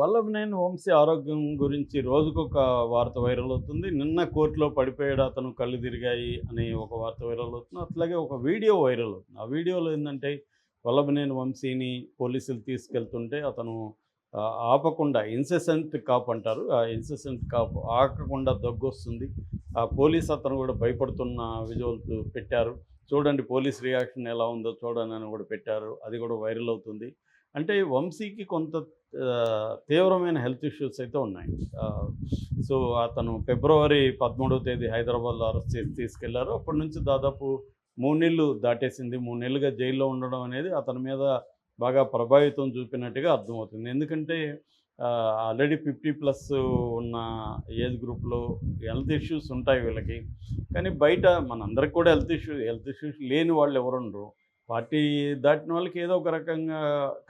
వల్లభనేని వంశీ ఆరోగ్యం గురించి రోజుకొక వార్త వైరల్ అవుతుంది. నిన్న కోర్టులో పడిపోయాడు అతను కళ్ళు తిరిగాయి అని ఒక వార్త వైరల్ అవుతుంది. అట్లాగే ఒక వీడియో వైరల్ అవుతుంది. ఆ వీడియోలో ఏంటంటే వల్లభనేని వంశీని పోలీసులు తీసుకెళ్తుంటే అతను ఆపకుండా ఇన్సెసెంట్ కాప్ అంటారు. ఆ ఇన్సెసెంట్ కాప్ ఆకకుండా దగ్గొస్తుంది. ఆ పోలీస్ అతను కూడా భయపడుతున్న విజువల్స్ పెట్టారు. చూడండి పోలీస్ రియాక్షన్ ఎలా ఉందో చూడండి అని కూడా పెట్టారు. అది కూడా వైరల్ అవుతుంది. అంటే వంశీకి కొంత తీవ్రమైన హెల్త్ ఇష్యూస్ అయితే ఉన్నాయి. సో అతను ఫిబ్రవరి పదమూడవ తేదీ హైదరాబాద్లో అరెస్ట్ చేసి తీసుకెళ్ళారు. అప్పటి నుంచి దాదాపు మూడు నెలలు దాటేసింది. మూడు నెలలుగా జైల్లో ఉండడం అనేది అతని మీద బాగా ప్రభావితం చూపినట్టుగా అర్థమవుతుంది. ఎందుకంటే ఆల్రెడీ ఫిఫ్టీ ప్లస్ ఉన్న ఏజ్ గ్రూప్లో హెల్త్ ఇష్యూస్ ఉంటాయి వీళ్ళకి. కానీ బయట మనందరికి కూడా హెల్త్ ఇష్యూ హెల్త్ ఇష్యూస్ లేని వాళ్ళు ఎవరుండరు. పార్టీ దాటిన వాళ్ళకి ఏదో ఒక రకంగా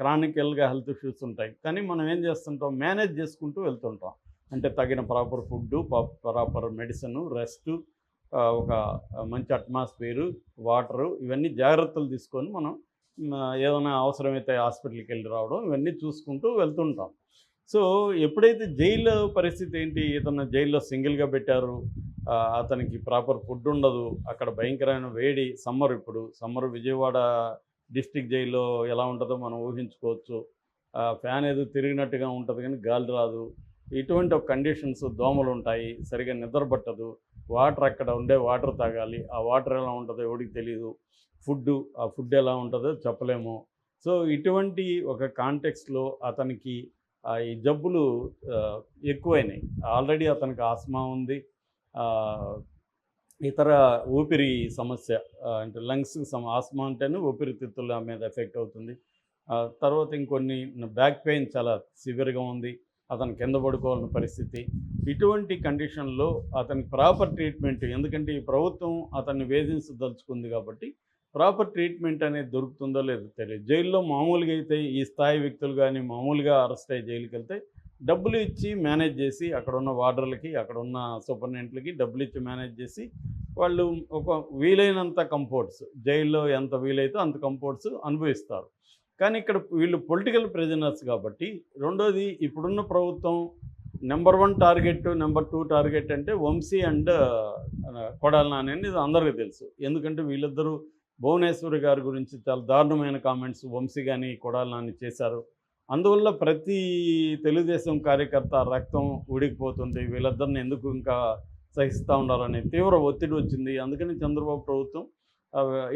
క్రానికల్గా హెల్త్ ఇష్యూస్ ఉంటాయి. కానీ మనం ఏం చేస్తుంటాం? మేనేజ్ చేసుకుంటూ వెళ్తుంటాం. అంటే తగిన proper food proper medicine rest ఒక మంచి అట్మాస్ఫియరు వాటరు ఇవన్నీ జాగ్రత్తలు తీసుకొని మనం ఏదైనా అవసరమైతే హాస్పిటల్కి వెళ్ళి రావడం ఇవన్నీ చూసుకుంటూ వెళ్తుంటాం. సో ఎప్పుడైతే జైలు పరిస్థితి ఏంటి? ఇతను జైల్లో సింగిల్గా పెట్టారు. అతనికి ప్రాపర్ ఫుడ్ ఉండదు. అక్కడ భయంకరమైన వేడి సమ్మర్ ఇప్పుడు. సమ్మర్ విజయవాడ డిస్టిక్ జైల్లో ఎలా ఉంటుందో మనం ఊహించుకోవచ్చు. ఫ్యాన్ ఏదో తిరిగినట్టుగా ఉంటుంది కానీ గాలి రాదు. ఇటువంటి ఒక కండిషన్స్ దోమలు ఉంటాయి. సరిగా నిద్ర పట్టదు. వాటర్ అక్కడ ఉండే వాటర్ తాగాలి. ఆ వాటర్ ఎలా ఉంటుందో ఎవరికి తెలియదు ఫుడ్ ఆ ఫుడ్ ఎలా ఉంటుందో చెప్పలేము. సో ఇటువంటి ఒక కాంటెక్స్లో అతనికి ఈ జబ్బులు ఎక్కువైనాయి. ఆల్రెడీ అతనికి ఆస్మా ఉంది. ఇతర ఊపిరి సమస్య అంటే లంగ్స్ సమ ఆస్మా అంటేనే ఊపిరితిత్తుల మీద ఎఫెక్ట్ అవుతుంది. తర్వాత ఇంకొన్ని బ్యాక్ పెయిన్ చాలా సివియర్గా ఉంది. అతను కింద పడుకోవాలని పరిస్థితి. ఇటువంటి కండిషన్లో అతనికి ప్రాపర్ ట్రీట్మెంట్ ఎందుకంటే ఈ ప్రభుత్వం అతన్ని వేధించదలుచుకుంది కాబట్టి ప్రాపర్ ట్రీట్మెంట్ అనేది దొరుకుతుందో లేదో తెలియదు. జైల్లో మామూలుగా అయితే ఈ స్థాయి వ్యక్తులు కానీ మామూలుగా అరెస్ట్ అయ్యి జైలుకి వెళ్తే డబ్బులు ఇచ్చి మేనేజ్ చేసి అక్కడ ఉన్న వార్డర్లకి అక్కడ ఉన్న సూపరింటెండెంట్లకి డబ్బులు ఇచ్చి మేనేజ్ చేసి వాళ్ళు ఒక వీలైనంత కంఫర్ట్స్ జైల్లో ఎంత వీలైతే అంత కంఫర్ట్స్ అనుభవిస్తారు. కానీ ఇక్కడ వీళ్ళు పొలిటికల్ ప్రెజనర్స్ కాబట్టి రెండోది ఇప్పుడున్న ప్రభుత్వం number one target number two target అంటే వంశీ అండ్ కొడాలి నాని అనేది అందరికీ తెలుసు. ఎందుకంటే వీళ్ళిద్దరూ భువనేశ్వరి గారి గురించి చాలా దారుణమైన కామెంట్స్ వంశీ కానీ కొడాలి నాని చేశారు. అందువల్ల ప్రతి తెలుగుదేశం కార్యకర్త రక్తం ఉడికిపోతుంది వీళ్ళిద్దరిని ఎందుకు ఇంకా సహిస్తూ ఉండాలని తీవ్ర ఒత్తిడి వచ్చింది. అందుకని చంద్రబాబు ప్రభుత్వం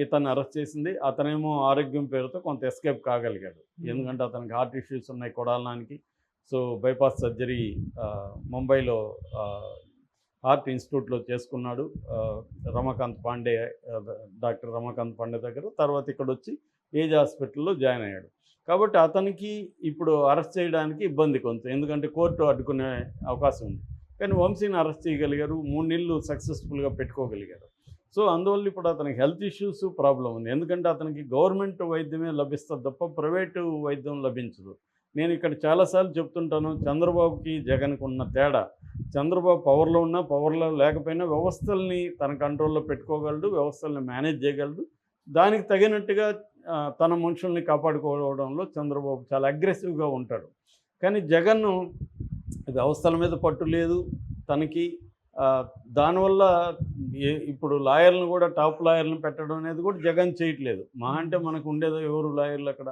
ఇతన్ని అరెస్ట్ చేసింది. అతనేమో ఆరోగ్యం పేరుతో కొంత ఎస్కేప్ కాగలిగాడు. ఎందుకంటే అతనికి హార్ట్ ఇష్యూస్ ఉన్నాయి కొడాలనానికి సో బైపాస్ సర్జరీ ముంబైలో ఆర్ట్ ఇన్స్టిట్యూట్లో చేసుకున్నాడు రమకాంత్ రమాకాంత్ పాండే డాక్టర్ రమాకాంత్ పాండే దగ్గర. తర్వాత ఇక్కడ వచ్చి ఏజ్ హాస్పిటల్లో జాయిన్ అయ్యాడు. కాబట్టి అతనికి ఇప్పుడు అరెస్ట్ చేయడానికి ఇబ్బంది కొంత. ఎందుకంటే కోర్టు అడ్డుకునే అవకాశం ఉంది. కానీ వంశీని అరెస్ట్ చేయగలిగారు మూడు నెలలు సక్సెస్ఫుల్గా పెట్టుకోగలిగారు. సో అందువల్ల ఇప్పుడు అతనికి హెల్త్ ఇష్యూస్ ప్రాబ్లం ఉంది. ఎందుకంటే అతనికి గవర్నమెంట్ వైద్యమే లభిస్తుంది తప్ప ప్రైవేటు వైద్యం లభించదు. నేను ఇక్కడ చాలాసార్లు చెప్తుంటాను చంద్రబాబుకి జగన్కి ఉన్న తేడా. చంద్రబాబు పవర్లో ఉన్నా పవర్లో లేకపోయినా వ్యవస్థల్ని తన కంట్రోల్లో పెట్టుకోగలడు వ్యవస్థల్ని మేనేజ్ చేయగలడు. దానికి తగినట్టుగా తన మనుషుల్ని కాపాడుకోవడంలో చంద్రబాబు చాలా అగ్రెసివ్గా ఉంటాడు. కానీ జగన్ వ్యవస్థల మీద పట్టు లేదు. తనకి దానివల్ల ఇప్పుడు లాయర్లను కూడా టాప్ లాయర్లను పెట్టడం అనేది కూడా జగన్ చేయట్లేదు. మా అంటే మనకు ఉండేదో ఎవరు లాయర్లు అక్కడ?